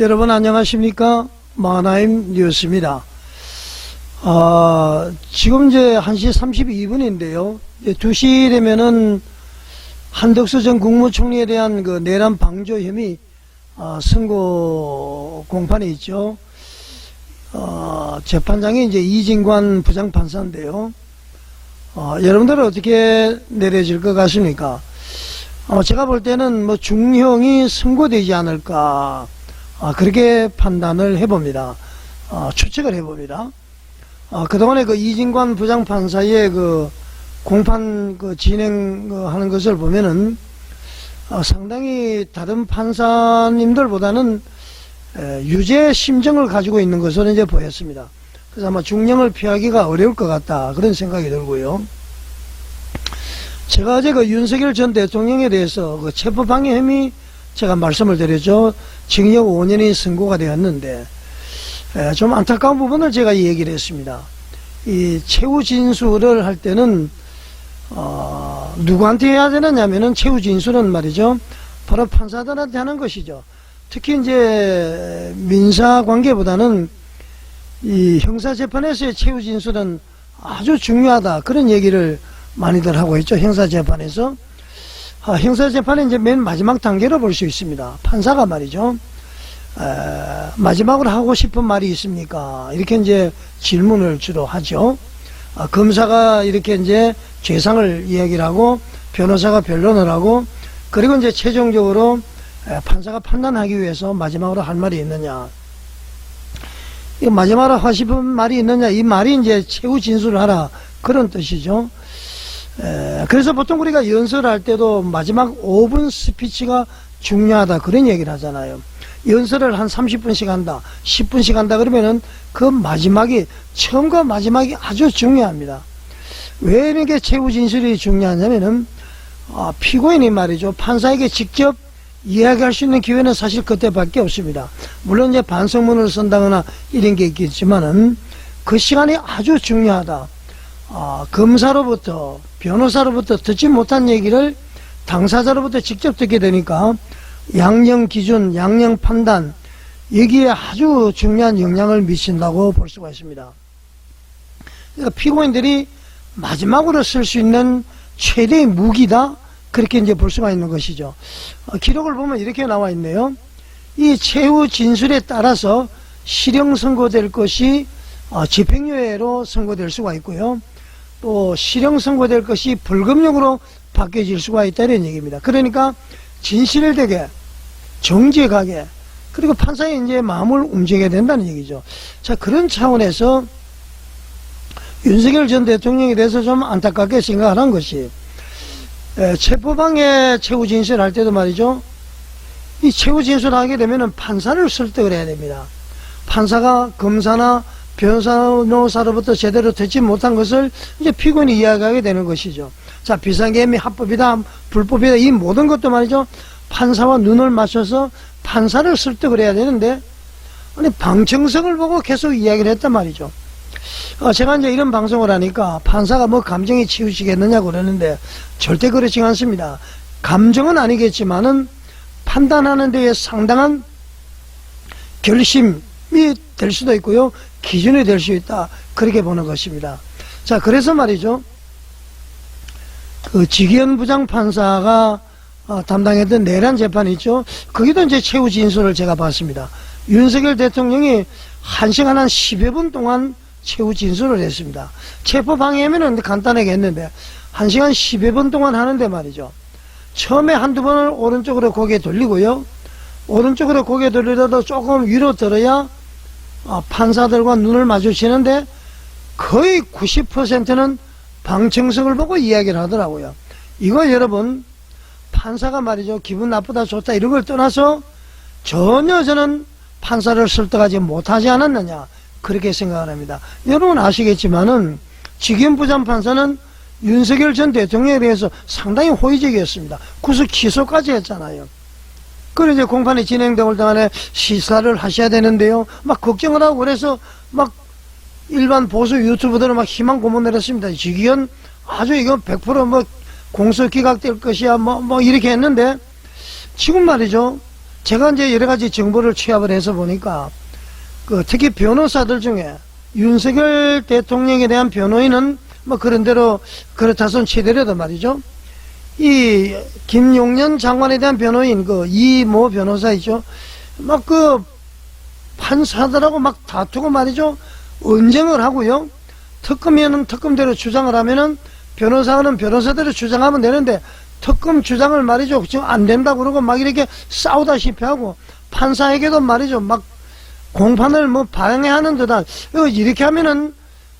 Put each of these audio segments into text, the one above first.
여러분 안녕하십니까? 마나임 뉴스입니다. 아, 지금 이제 1시 32분인데요. 2시 되면은 한덕수 전 국무총리에 대한 그 내란 방조 혐의 아, 선고 공판이 있죠. 어, 재판장이 이제 이진관 부장판사인데요. 어, 여러분들은 어떻게 내려질 것 같습니까? 어, 제가 볼 때는 뭐 중형이 선고되지 않을까, 아, 그렇게 판단을 해봅니다. 어, 추측을 해봅니다. 어, 그동안에 그 이진관 부장판사의 그 공판 그 진행하는 것을 보면은 어, 상당히 다른 판사님들보다는 에, 유죄 심정을 가지고 있는 것으로 이제 보였습니다. 그래서 아마 중형을 피하기가 어려울 것 같다 그런 생각이 들고요. 제가 어제 그 윤석열 전 대통령에 대해서 그 체포방해 혐의 제가 말씀을 드렸죠. 징역 5년이 선고가 되었는데 에, 좀 안타까운 부분을 제가 얘기를 했습니다. 이 최후 진술을 할 때는 어, 누구한테 해야 되느냐면은 최후 진술은 말이죠. 바로 판사들한테 하는 것이죠. 특히 이제 민사 관계보다는 이 형사 재판에서의 최후 진술은 아주 중요하다 그런 얘기를 많이들 하고 있죠. 형사 재판에서 아, 형사 재판은 이제 맨 마지막 단계로 볼 수 있습니다. 판사가 말이죠. 에, 마지막으로 하고 싶은 말이 있습니까? 이렇게 이제 질문을 주로 하죠. 아, 검사가 이렇게 이제 죄상을 이야기를 하고 변호사가 변론을 하고 그리고 이제 최종적으로 에, 판사가 판단하기 위해서 마지막으로 할 말이 있느냐. 이 마지막으로 하시는 말이 있느냐. 이 말이 이제 최후 진술을 하라. 그런 뜻이죠. 에, 그래서 보통 우리가 연설할 때도 마지막 5분 스피치가 중요하다. 그런 얘기를 하잖아요. 연설을 한 30분씩 한다. 10분씩 한다. 그러면은 그 마지막이, 처음과 마지막이 아주 중요합니다. 왜 이렇게 최후 진술이 중요하냐면은, 아, 피고인이 말이죠. 판사에게 직접 이야기할 수 있는 기회는 사실 그때밖에 없습니다. 물론 이제 반성문을 쓴다거나 이런 게 있겠지만은 그 시간이 아주 중요하다. 아, 검사로부터 변호사로부터 듣지 못한 얘기를 당사자로부터 직접 듣게 되니까 양형 기준, 양형 판단 여기에 아주 중요한 영향을 미친다고 볼 수가 있습니다. 그러니까 피고인들이 마지막으로 쓸 수 있는 최대의 무기다 그렇게 이제 볼 수가 있는 것이죠. 어, 기록을 보면 이렇게 나와 있네요. 이 최후 진술에 따라서 실형 선고될 것이 어, 집행유예로 선고될 수가 있고요. 또 실형 선고될 것이 불금형으로 바뀌어질 수가 있다는 얘기입니다. 그러니까 진실되게 정직하게 그리고 판사의 이제 마음을 움직여야 된다는 얘기죠. 자 그런 차원에서 윤석열 전 대통령에 대해서 좀 안타깝게 생각하는 것이 에, 체포방해 최후 진술할 때도 말이죠. 이 최후 진술하게 되면은 판사를 설득을 해야 됩니다. 판사가 검사나 변호사로부터 제대로 듣지 못한 것을 이제 피고인이 이야기하게 되는 것이죠. 자, 비상계엄이 합법이다, 불법이다, 이 모든 것도 말이죠. 판사와 눈을 맞춰서 판사를 설득을 해야 되는데, 아니, 방청석을 보고 계속 이야기를 했단 말이죠. 어, 제가 이제 이런 방송을 하니까 판사가 뭐 감정이 치우시겠느냐고 그러는데 절대 그렇지 않습니다. 감정은 아니겠지만은 판단하는 데에 상당한 결심이 될 수도 있고요. 기준이 될 수 있다. 그렇게 보는 것입니다. 자, 그래서 말이죠. 그 지기현 부장 판사가 어, 담당했던 내란 재판이 있죠. 거기도 이제 최후 진술을 제가 봤습니다. 윤석열 대통령이 한 시간 한 10여 분 동안 최후 진술을 했습니다. 체포 방해하면은 간단하게 했는데 한 시간 10여 분 동안 하는데 말이죠. 처음에 한두 번을 오른쪽으로 고개 돌리고요. 오른쪽으로 고개 돌리더라도 조금 위로 들어야 어, 판사들과 눈을 마주치는데 거의 90%는 방청석을 보고 이야기를 하더라고요. 이거 여러분 판사가 말이죠. 기분 나쁘다 좋다 이런 걸 떠나서 전혀 저는 판사를 설득하지 못하지 않았느냐 그렇게 생각을 합니다. 여러분 아시겠지만은 지금 부장 판사는 윤석열 전 대통령에 대해서 상당히 호의적이었습니다. 구속 취소까지 했잖아요. 그래 이제 공판이 진행되올 동안에 시사를 하셔야 되는데요. 막 걱정을 하고 그래서 막 일반 보수 유튜브들은 막 희망 고문을 했습니다. 지기현 아주 이거 100%뭐 공소 기각될 것이야 뭐, 뭐 이렇게 했는데 지금 말이죠. 제가 이제 여러 가지 정보를 취합을 해서 보니까 그 특히 변호사들 중에 윤석열 대통령에 대한 변호인은 뭐 그런 대로 그렇다 손 치더라도 말이죠. 이 김용년 장관에 대한 변호인 그 이모 변호사 있죠. 막 그 판사들하고 막 다투고 말이죠. 언쟁을 하고요. 특검이면 특검대로 주장을 하면은 변호사는 변호사대로 주장하면 되는데 특검 주장을 말이죠. 지금 안 된다고 그러고 막 이렇게 싸우다시피 하고 판사에게도 말이죠. 막 공판을 뭐 방해하는 듯한 이거 이렇게 하면은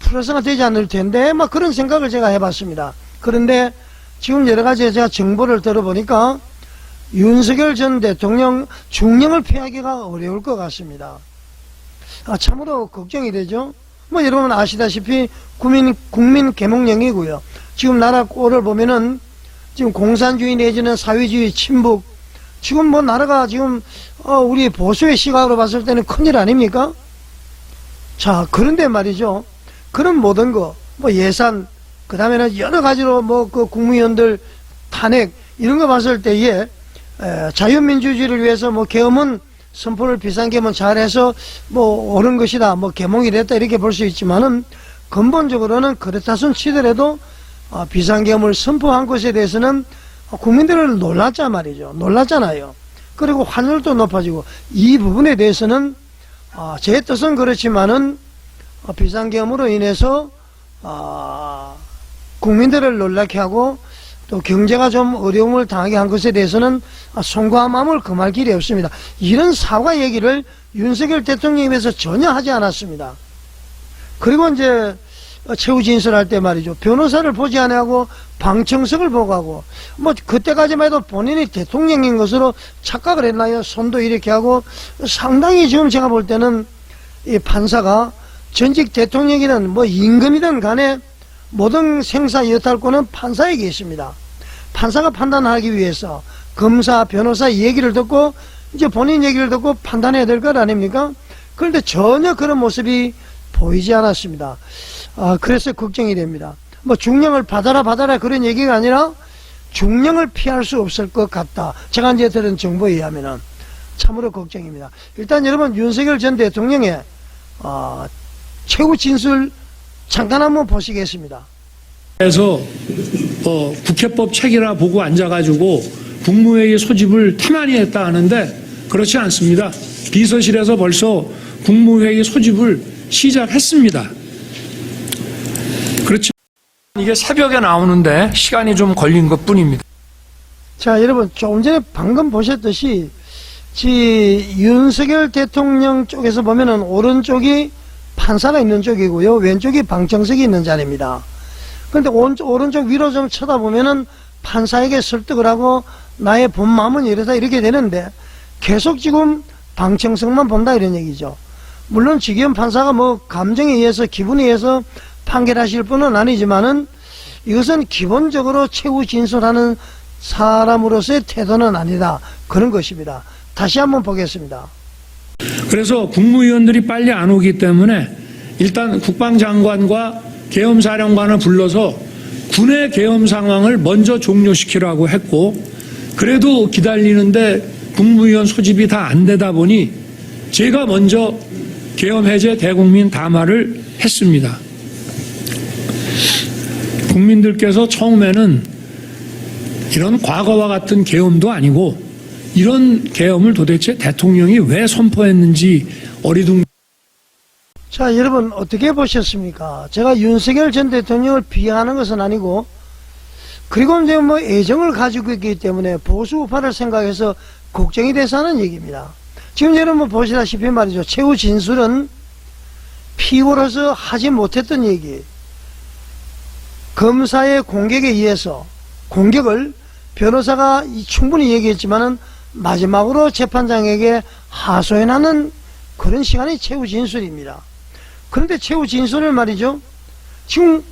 프로세가 되지 않을 텐데 막 그런 생각을 제가 해봤습니다. 그런데 지금 여러 가지 제가 정보를 들어보니까 윤석열 전 대통령 중령을 피하기가 어려울 것 같습니다. 아, 참으로 걱정이 되죠. 뭐 여러분 아시다시피 국민 국민 개몽령이고요. 지금 나라 꼴을 보면은 지금 공산주의 내지는 사회주의 침묵 지금 뭐 나라가 지금 어, 우리 보수의 시각으로 봤을 때는 큰일 아닙니까? 자 그런데 말이죠. 그런 모든 거 뭐 예산 그 다음에는 여러 가지로 뭐 그 국무위원들 탄핵 이런 거 봤을 때에 에, 자유민주주의를 위해서 뭐 계엄은 선포를 비상계엄은 잘해서 뭐 옳은 것이다 뭐 계몽이 됐다 이렇게 볼 수 있지만은 근본적으로는 그렇다 손 치더라도 어, 비상 계엄을 선포한 것에 대해서는 국민들을 놀랐자 말이죠. 놀랐잖아요. 그리고 환율도 높아지고 이 부분에 대해서는 어, 제 뜻은 그렇지만은 어, 비상계엄으로 인해서 어, 국민들을 놀라게 하고 또 경제가 좀 어려움을 당하게 한 것에 대해서는 송구한 마음을 금할 길이 없습니다. 이런 사과 얘기를 윤석열 대통령님에서 전혀 하지 않았습니다. 그리고 이제 최후 진술할 때 말이죠. 변호사를 보지 않고 방청석을 보고 하고 뭐 그때까지만 해도 본인이 대통령인 것으로 착각을 했나요? 손도 이렇게 하고 상당히 지금 제가 볼 때는 이 판사가 전직 대통령이든 뭐 임금이든 간에 모든 생사 여탈권은 판사에게 있습니다. 판사가 판단하기 위해서 검사, 변호사 얘기를 듣고 이제 본인 얘기를 듣고 판단해야 될 것 아닙니까? 그런데 전혀 그런 모습이 보이지 않았습니다. 아, 그래서 걱정이 됩니다. 뭐 중령을 받아라 받아라 그런 얘기가 아니라 중령을 피할 수 없을 것 같다. 제가 이제 들은 정보에 의하면은 참으로 걱정입니다. 일단 여러분 윤석열 전 대통령의 어, 최후 진술 잠깐 한번 보시겠습니다. 그래서 어, 국회법 책이라 보고 앉아가지고 국무회의 소집을 태만히 했다 하는데 그렇지 않습니다. 비서실에서 벌써 국무회의 소집을 시작했습니다. 그렇지만 이게 새벽에 나오는데 시간이 좀 걸린 것 뿐입니다. 자, 여러분, 조금 전에 방금 보셨듯이, 지, 윤석열 대통령 쪽에서 보면은 오른쪽이 판사가 있는 쪽이고요. 왼쪽이 방청석이 있는 자리입니다. 오른쪽, 오른쪽 위로 좀 쳐다보면은 판사에게 설득을 하고 나의 본 마음은 이러다 이렇게 되는데 계속 지금 방청석만 본다 이런 얘기죠. 물론 지금 판사가 뭐 감정에 의해서 기분에 의해서 판결하실 분은 아니지만은 이것은 기본적으로 최후 진술하는 사람으로서의 태도는 아니다. 그런 것입니다. 다시 한번 보겠습니다. 그래서 국무위원들이 빨리 안 오기 때문에 일단 국방장관과 계엄사령관을 불러서 군의 계엄 상황을 먼저 종료시키라고 했고 그래도 기다리는데 국무위원 소집이 다 안 되다 보니 제가 먼저 계엄 해제 대국민 담화를 했습니다. 국민들께서 처음에는 이런 과거와 같은 계엄도 아니고 이런 계엄을 도대체 대통령이 왜 선포했는지 어리둥 자, 여러분 어떻게 보셨습니까? 제가 윤석열 전 대통령을 비하하는 것은 아니고 그리고 이제 뭐 애정을 가지고 있기 때문에 보수 우파를 생각해서 걱정이 돼서 하는 얘기입니다. 지금 여러분 보시다시피 말이죠. 최후 진술은 피고로서 하지 못했던 얘기. 검사의 공격에 의해서 공격을 변호사가 충분히 얘기했지만은 마지막으로 재판장에게 하소연하는 그런 시간이 최후 진술입니다. 그런데 최후 진술을 말이죠. 지금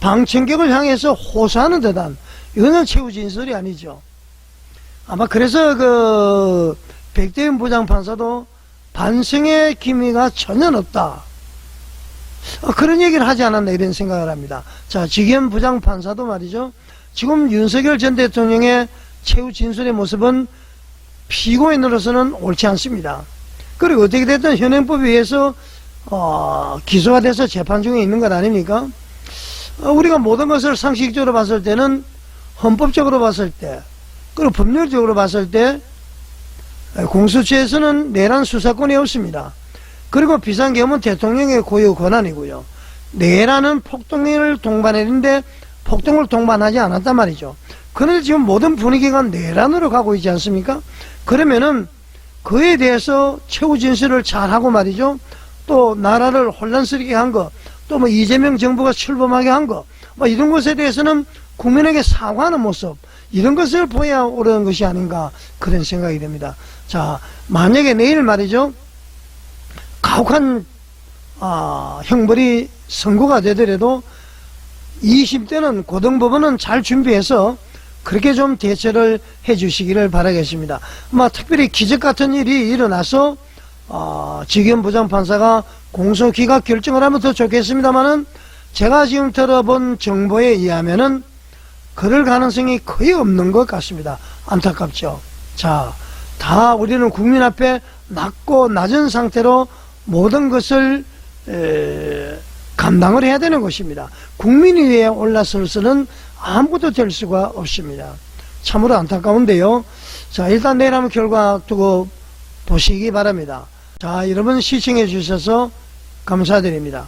방청객을 향해서 호소하는 듯한 이거는 최후 진술이 아니죠. 아마 그래서 그 백대현 부장판사도 반성의 기미가 전혀 없다. 어, 그런 얘기를 하지 않았나 이런 생각을 합니다. 자, 지겸 부장판사도 말이죠. 지금 윤석열 전 대통령의 최후 진술의 모습은 피고인으로서는 옳지 않습니다. 그리고 어떻게 됐든 현행법에 의해서 어, 기소가 돼서 재판 중에 있는 것 아닙니까? 어, 우리가 모든 것을 상식적으로 봤을 때는 헌법적으로 봤을 때 그리고 법률적으로 봤을 때 에, 공수처에서는 내란 수사권이 없습니다. 그리고 비상계엄은 대통령의 고유 권한이고요. 내란은 폭동을 동반했는데 폭동을 동반하지 않았단 말이죠. 그런데 지금 모든 분위기가 내란으로 가고 있지 않습니까? 그러면은 그에 대해서 최후 진술을 잘하고 말이죠. 또 나라를 혼란스럽게 한 거, 또 뭐 이재명 정부가 출범하게 한 거, 뭐 이런 것에 대해서는 국민에게 사과하는 모습, 이런 것을 보여야 옳은 것이 아닌가 그런 생각이 됩니다. 자, 만약에 내일 말이죠. 가혹한 아, 형벌이 선고가 되더라도 20대는 고등법원은 잘 준비해서 그렇게 좀 대처를 해 주시기를 바라겠습니다. 뭐 특별히 기적 같은 일이 일어나서 어, 지금 부장판사가 공소기각 결정을 하면 더 좋겠습니다만은 제가 지금 들어본 정보에 의하면은 그럴 가능성이 거의 없는 것 같습니다. 안타깝죠. 자, 다 우리는 국민 앞에 낮고 낮은 상태로 모든 것을 에, 감당을 해야 되는 것입니다. 국민 위에 올라서서는 아무것도 될 수가 없습니다. 참으로 안타까운데요. 자, 일단 내일 한번 결과 두고 보시기 바랍니다. 자, 여러분 시청해 주셔서 감사드립니다.